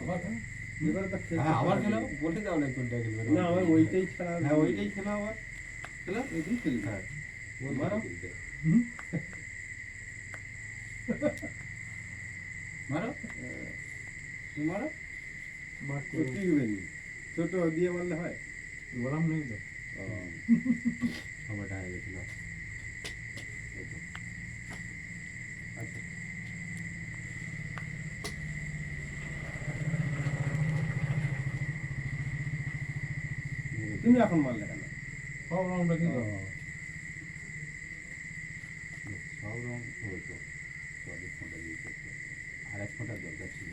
আবার খেলো? এবারে তো খেলতে হ্যাঁ আবার পারবে। খেলো না। বলতে দাও না কোনটা খেলবে না আমার ওইটাই ছাড়া হ্যাঁ ওইটাই খেলো আবার খেলো? ওইটাই খেলবে। হ্যাঁ। মারো। মারো। মারো। তো। কি হবে নি? ছোট দিয়ে বললে হয়? গোলাম নেই তো। সময়টা হয়ে গেছিল এই তো। আচ্ছা তুমি এখন মারলে কেন? সব রাউন্ডটা কি সব রং হয়েছে চল্লিশ ফোঁটা দিয়েছে আর এক ফোঁটার দরকার ছিল।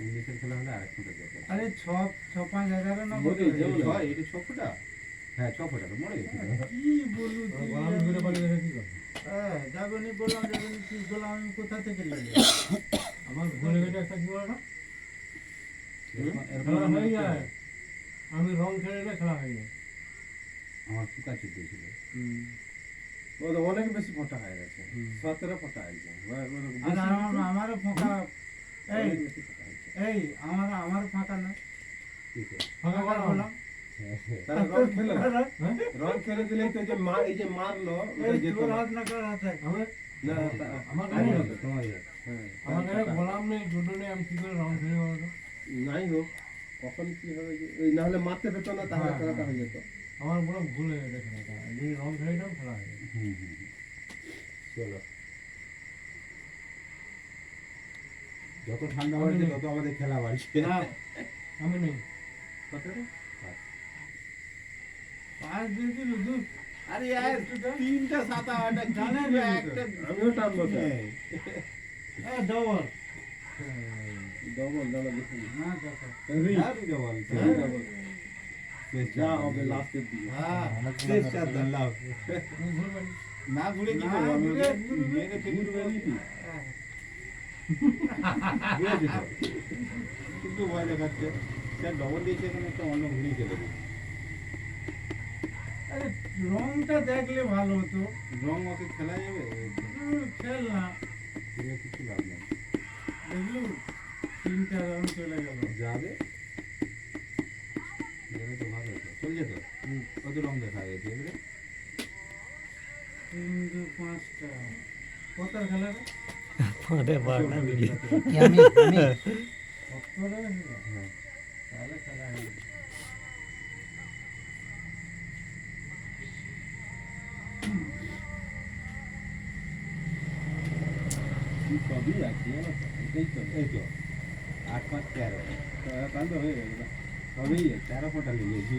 উনিশের খেলা হলে আর এক ফোঁটার দরকার আরে ছ ছ পাঁচ এগারো না মোটে কত? যেও হয়েছে? না। ছয়, এটা ছ ফোঁটা? হ্যাঁ ছ ফোঁটা তো গেছে। কি বলু গোলাম ঘুরে পালিয়ে কি হ্যাঁ যাবেনি বললাম যাবেনি কি বললাম আমি কোথা থেকে নিয়ে আমার ঘুরে একটা কি বলো না? এরকম- হয়ে যায়। আমি রং খেলে না খেলা হয়ে যায় আমার ফুকা চুপ ছিল। ও তো অনেক বেশি ফোটা হয়ে গেছে। সতেরো ফোটা হয়েছে। আমারও ফাঁকা। এই। এই আমার আমার ফাঁকা না। ফাঁকা আবার করো রং খেলো। না। হ্যাঁ। রং খেলে দিলেই তো যে মার এই যে মারলো। হাত না হাতে? আমার না। হ্যাঁ, আমার। গোলাম নেই জুডো নেই আমি কি করে রং খেলে নাই হোক। কখন কি হবে ওই না হলে মারতে পেতো না তাহলে হ্যাঁ, খেলাটা হ্যাঁ। হয়ে যেত। আমার বড় ভুল হয়ে গেছে খেলাটা। যদি রং খেলে খেলা হয়ে যেত হুম হুম হুম। চলো। যত ঠান্ডা বাড়ছে তত আমাদের খেলা বাড়ছে। না আমি নেই। পাঁচ দিয়ে দিল আরে यार তিনটা সাতা জানে জানে একটা আমিও টানবো। ডবল ডবল ডবল দেখুন হ্যাঁ, যা হবে লাস্টের দিকে হ্যাঁ না ঘুরে কি করব আমি। মেরে? হ্যাঁ। কিন্তু ভয় দেখাচ্ছে স্যার ডবল দিয়েছে এখানে একটা অন্য ঘুরিয়ে চলে আরে রংটা দেখলে ভালো হতো রং ওকে খেলা যাবে খেল না কিছু লাভ নেই দেখলু তিনটা রাউন্ড চলে গেল যাবে তো ভালো চলছে কত রং দেখা গেছে এবারে? তিন দু পাঁচটা। কত খেলা রে? ওরে বাবা আমি? হ্যাঁ। তাহলে খেলা হয়ে সবই আছে এটাই তো। এই তো। আট পাঁচ তেরো তাহলে তো হয়ে গেল। সবই তেরো ফোঁটা লেগেছি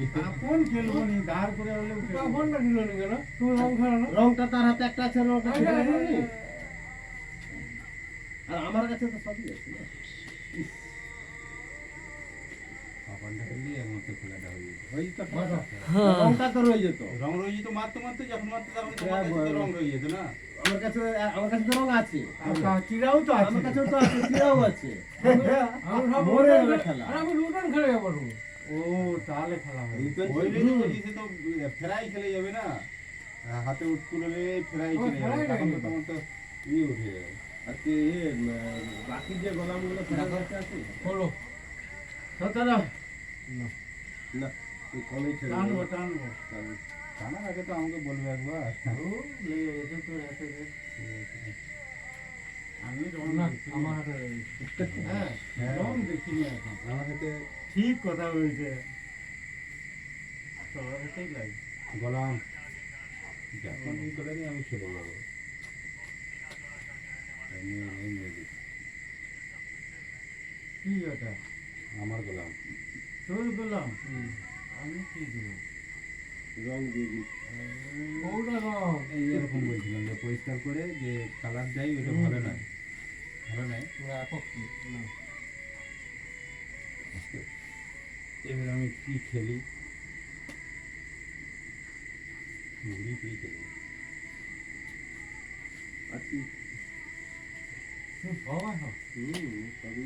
খেলব নি ধার করে হলেও খেলব। ফোনটা দিল না কেন? তুমি রং খেলো রংটা তার হাতে একটা আছে রংটা। আর আমার কাছে তো সবই আছে না। পাপানটা খেললেই খেলাটা হয়ে যেত ওই তো রংটা তো রয়ে যেত। রং রয়ে যেত মারতে মারতে যখন মারতে তখন তো তো রং রয়ে যেত না। আমার কাছে আমার কাছে তো রং আছে। আর তো আছে। আমার কাছেও তো আছে চিরাও আছে। মোরে রং গেলে। খেলে- খেলা। আমি রুটান খেলে যাব ও তাহলে খেলা হবে। এই তো ওই লেগে বলছি সে তো ফেরাই খেলে যাবে না। হাতে উটকুল হলে ফেরাই খেলে যাবে। তখন তো ইয়ে উঠে যাবে। আর কি বাকি যে গোলামগুলো কাছে আছে? হলো না এই কমই ছেড়ে টানবো টানবো। কারণ আগে তো আমাকে বলবে একবার। লেগে গেছে তোর হাতে আমি রং আমার হাতে হ্যাঁ হ্যাঁ। রং দেখিনি এখন। আমার হাতে ঠিক কথা বলছে। সবার হাতেই লাগে। গলাম। যখন ই করে দিই আমি চলে যাব এমনি এমনি কি ওটা আমার গোলাম। তোর বললাম আমি কি দেবো? রং দিয়ে কোনটা রং এই এরকম বলছিলাম যে পরিষ্কার করে যে কালার দেয় ওটা ভালো নয়। ভালো নয়? এবার আমি কি খেলি? ঘুরি কি খেলি আর কি? সবাই সবই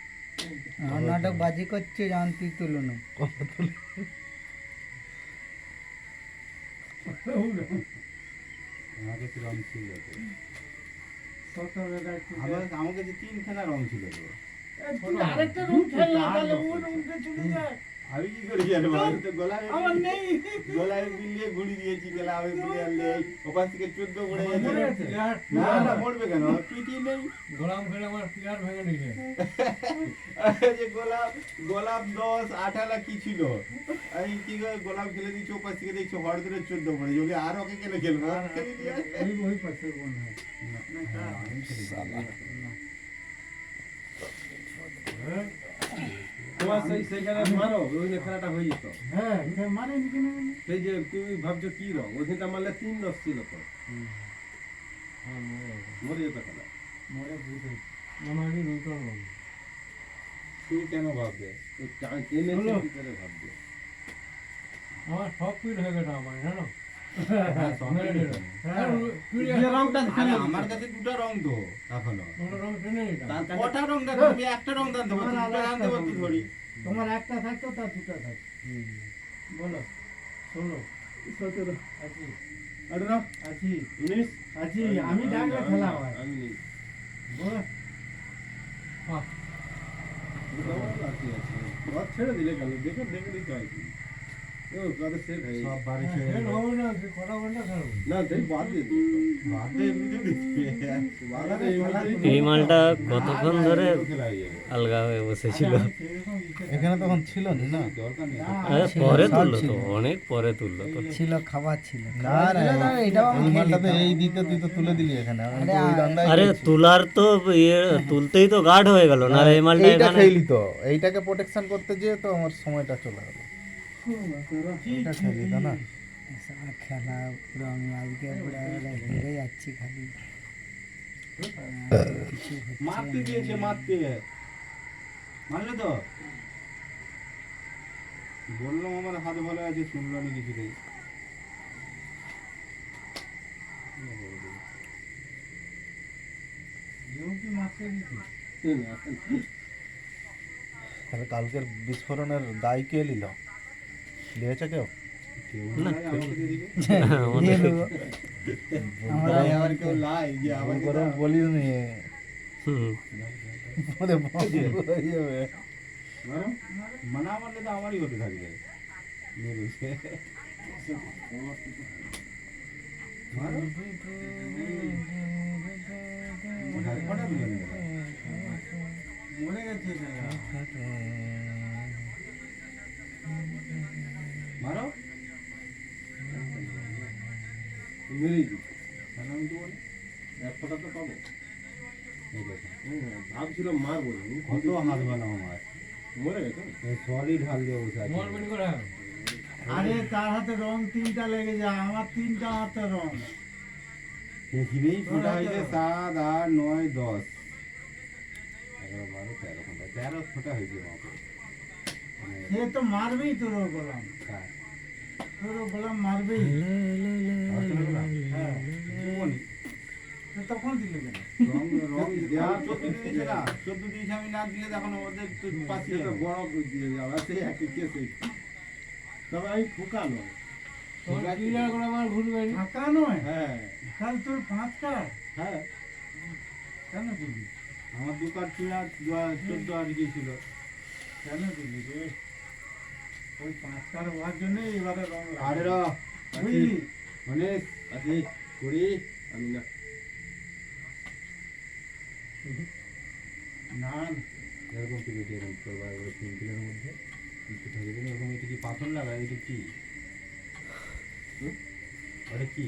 নাটক বাজি করছে জানতি তুলনো। আমাকে তিনখানা রং ছিল আরেকটা রুম খেললে তাহলে ও রুমটা চলে যায়। আমি কি করে জানব আমি তো গলায় আমার নেই। গলায় বিলিয়ে ঘুড়ি দিয়েছি গেলে আমি বিলিয়ে নেই ওখান থেকে চোদ্দ পড়ে গেছে। না না মরবে কেন? পিটি নেই। গোলাম আমার ভেঙে যে গোলাপ গোলাপ দশ আঠালা কি ছিল? আমি কি করে গোলাপ খেলে দিচ্ছি ওপাশ থেকে দেখছি হর ধরে চোদ্দ পড়ে যদি আর ওকে কেন খেলব খেলে দিয়ে ওই ওই পাশে হয়? না, কার? আমি খেলেছি। তোমার সেই সেখানে মারো ওই খেলাটা হয়ে যেত। হ্যাঁ সেই যে তুমি ভাবছ কি রং? ওইখানটা মারলে তিন দশ ছিল তো। হ্যাঁ, মরে যেত। খেলা। মরে বুঝে যে দুটো তুই কেন ভাববে? ওই ভাববে? আমার সব পিঠ হয়ে গেছে আমার জানো? সব মেরে দিল। আর তুই যে রংটা আরে খেলে আমার কাছে দুটো রং তো এখনও কোনো রং টেনে নিতাম তার কাছে কটা রং দেবো তুমি একটা রং দান দেবো দুটো দান দেবো তুই ধরি তোমার একটা থাকতো তার দুটো থাকতো। বলো ষোলো সতেরো। আছি আঠারো। আছি উনিশ। আছি আমি ডাকলে খেলা হয়। আমি বলো। ছেড়ে দিলে কেন? দেখে দেখে দিতে হয়। এই মালটা কতক্ষণ ধরে হয়ে আলগা হয়ে বসেছিল? এখানে তখন ছিল না না? দরকার নেই। আরে পরে তুললো তো অনেক পরে তুললো তো। ছিল খাবার ছিল। না এই দিতে তুই তো তুলে দিলি এখানে। আরে। তুলার তো ইয়ে তুলতেই তো গার্ড হয়ে গেল না এই মালটা এইটা এখানে? খেলি তো। এইটাকে প্রোটেকশন করতে যেয়ে তো আমার সময়টা চলে গেল। এটা খেলি তো না? খেলা পুরো আমি আজকে পুরো হেরে যাচ্ছি খালি। মারতে দিয়েছে মারতে। মারলে তো? বললাম আমার হাত ভালো আছে শুনলো না কিছুতেই। তাহলে কালকের বিস্ফোরণের দায় কে নিল? লিয়েছে কেউ? কেউ নাই, আমাকে দিয়ে দিবে। দিয়ে দেবো আমরা ভাই, আবার কেউ লাই যে আবার বলিস নি। হয়ে। মারো। মানা মারলে তো আমারই হতে থাকবে? মরে গেছে। মেরেই আমি তো বলি? এক ফোঁটা তো পাবো। হুম, ভাবছিলাম মারবো না কত হাত বানাও আমার মরে? গেছে? সলিড হাল দিয়ে বসে মোর আরে তার হাতে রং তিনটা লেগে যায় আমার তিনটা হাতে রং। ফোটা হয়েছে সাত আট নয় দশ। এগারো বারো তেরো ফোটা তেরো ফোটা হয়েছে সে তো মারবেই তোর গোলাম? তোর গোলাম? হ্যাঁ জীবনই। তো তখন দিলে কেন? রং রং চোদ্দ দিয়েছে না চোদ্দ দিয়েছে আমি না দিলে তখন ওদের তো বড় দিয়ে যাওয়া সেই একই কেস তবে আমি ফুকা নয়। করে আমার ভুলবে ফাঁকা নয়। হ্যাঁ। কাল তোর পাঁচ কার? হ্যাঁ। কেন দিলি আমার দু কাঠ ছিল চোদ্দ আর কি ছিল কেন দিলি রে? ওই পাঁচ হওয়ার জন্য এবারে রং আঠেরো বুঝলি? উনিশ আছি কুড়ি আমি না। না এরকম পিরিয়ড এরকম করবা? এগুলো সিম্পলের মধ্যে? কিছু থাকে না এরকম এটা কি পাথর লাগা এটা কি? ওটা কি?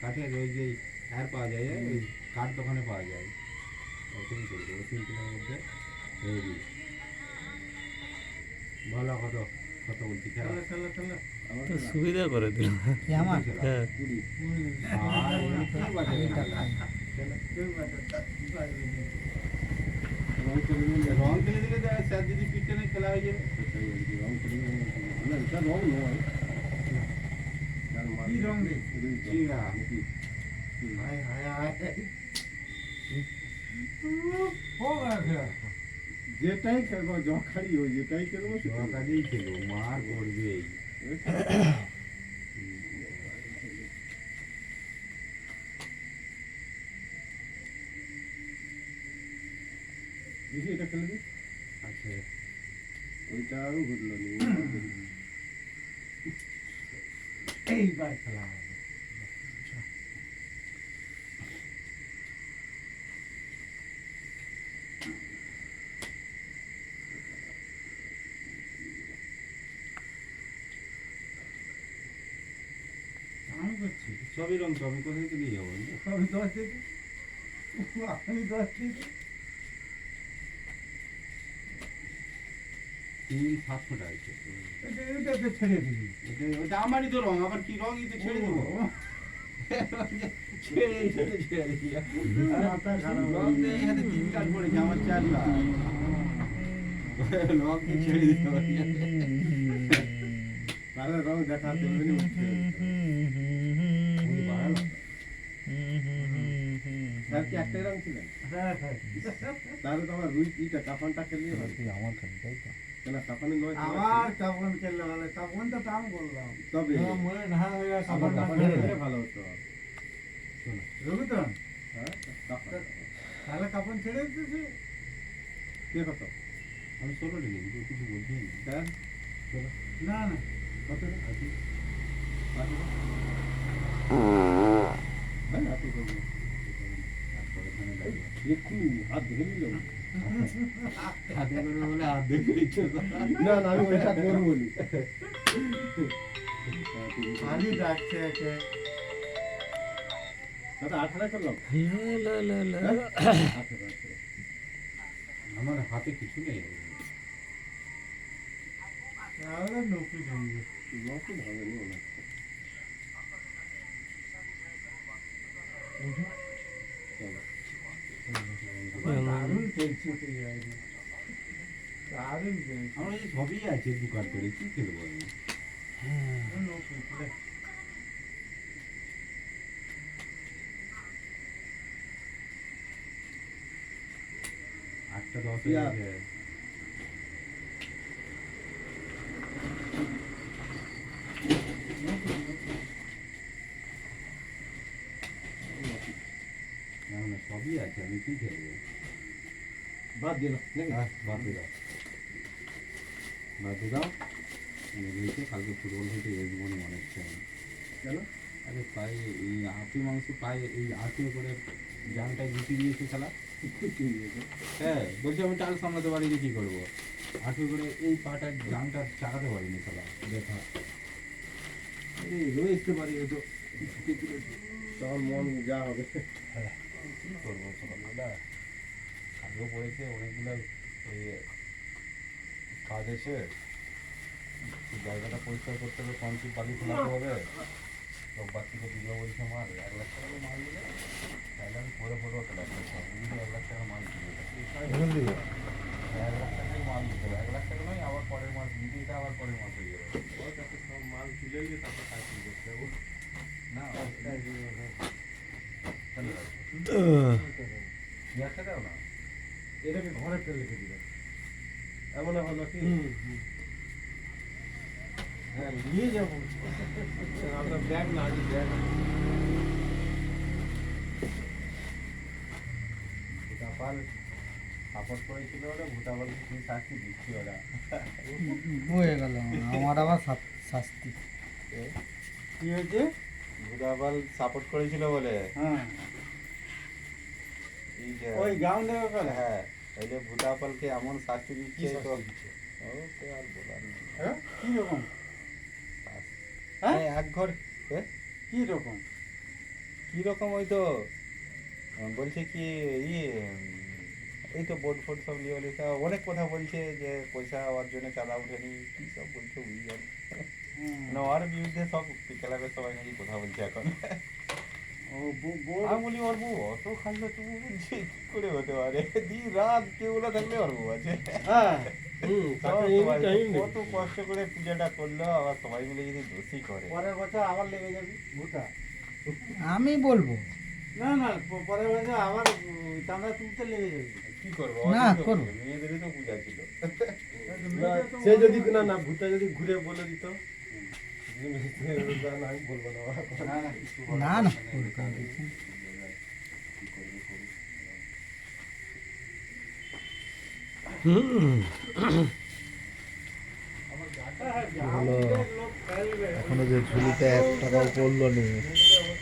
কাঠের। ওই যে আর পাওয়া যায় ওই কাঠ দোকানে পাওয়া যায়। ওরকমই দেবো সিম্পলের মধ্যে। ভালো কত কত বলছি খেলা খেলা খেলা খেলা আমার তো সুবিধা করে দিল হ্যাঁ। রং খেলে দিলে রং খেলে দিলে স্যার যদি পিঠে নেই খেলা হয়ে যাবে রং খেলে দিলে না এটা রং নয় মানে- কি রং রে? চিংড়া। নাকি? হায় হায় হায় যেটাই খেলব জখারি ওই যেটাই খেলব সেটাই। কাজেই খেলো মার করবেই দেখি এটা খেলে আচ্ছা। ওইটা আরও ঘুরলো এইবার খেলা আমি সবই রং তো আমি কোথায় থেকে যাব আমি দশ থেকে? আমি দশ থেকে? তিন সাতশো টাকা এটা এটা তো ছেড়ে দিবি। ওটা আমারই তো রং আবার কি রং এই তো ছেড়ে দেবো? ছেড়ে ছেড়ে খারাপ রং তো এই হাতে তিন কাঠ পড়েছে আমার চার লাখ রং কি ছেড়ে দিতে পারি তাহলে রং দেখা চলবে না উঠতে হবে। স্যার কি একটাই রং ছিলেন? হ্যাঁ হ্যাঁ। তাহলে তো আমার রুই ইটা কাফানটা খেললে আমার খালি তাই তো কেন কাফানে নয় তো? আবার কাপন খেললে ভালো কাপন তো দাম করলাম তবে? মনে না হয়ে গেছে আবার আমার কাফানে খেললে ভালো হতো। রঘুতন তাহলে কাপন ছেড়ে দিতেছে। কে কত? আমি ষোলো কিছু বলছি স্যার না। না কত? আশি। হ্যাঁ না না আমি ওইটা করব খালি ডাকছে একে। দাদা আঠারো করলাম আঠারো আঠারো আমার হাতে কিছু নেই। নৌকি নি। আমার সবই আছে দোকান করে কি খেলব আমি। আটটা দশ হয়ে গেছে না না সবই আছে আমি কি খেলব বাদ দিয়ে দাও বাদ দিয়ে দাও কালকে ফুটবল খেলতে না মনে হচ্ছে কেন? আরে পায়ে এই আটি মাংস পায়ে এই আটি করে জানটায় গুটি দিয়েছে খেলা। হ্যাঁ বলছি আমি চাল সামলাতে পারিনি কি করব? আটি করে এই পাটা জানটা চাকাতে পারিনি খেলা দেখা আরে রয়েছে পারি তো। তখন মন যা হবে। কি করব? সকালবেলা আগেও পড়েছে অনেকগুলো এই কাজ আছে। জায়গাটা পরিষ্কার করতে হবে কনক্রিট বালি ফেলাতে হবে। রোববার থেকে দিল বলছে মাল এক লাখ টাকা মাল দিলে তাহলে আমি পরে পরে এক লাখ টাকা। তো এক লাখ টাকা মাল দিবে এক লাখ টাকাই মাল দিতে হবে। এক লাখ টাকা নয় আবার পরের মাস দিতে দিতে আবার পরের মাস হয়ে যাবে। সব মাল তুলে নিয়ে তারপর কাজ শুরু করতে হবে। না গ্যাসটা দাও না? এটাকে ঘরে ফেলে রেখে দিলাম এমন হলো কি? হ্যাঁ নিয়ে যাব। আমরা ব্যাগ না আগে ব্যাগ। ভূতাপাল সাপোর্ট করেছিল ওরা ভূতাপাল কি শাস্তি দিচ্ছি ওরা। হয়ে গেল আমার আবার শাস্তি। কি হয়েছে? ভূতাপাল সাপোর্ট করেছিল বলে? হ্যাঁ। ওই গ্রাউন্ডের ব্যাপারে হ্যাঁ এই যে ভূতাপালকে এমন শাস্তি দিচ্ছে তো ও সে আর বলার নেই হ্যাঁ কি রকম হ্যাঁ? এক ঘর কি রকম কি রকম ওই তো বলছে কি ইয়ে এই তো বোর্ড ফোর্ড সব নিয়ে বলে তা অনেক কথা বলছে যে পয়সা হওয়ার জন্য চাঁদা উঠেনি কি সব বলছে বুঝি। মানে বিরুদ্ধে সব ক্লাবের সবাই নাকি কথা বলছে এখন আমি বলি ওর বউ অত খাইলো বলছে কি করে হতে পারে? দিন রাত কেউ না থাকলে ওর বউ আছে হ্যাঁ কত কষ্ট করে পূজাটা করল আবার সবাই মিলে যদি দোষী করে। পরের বছর আবার লেগে যাবি ভুটা আমি বলব। না না পরের বছর আবার চাঁদা তুলতে লেগে যাবি। কি করব? না, তো করব। মেয়েদেরই তো পূজা ছিল। সে যদি না না ভূতা যদি ঘুরে বলে দিত। না, না এখনও যে ঝুলিতে এক টাকাও পড়ল নি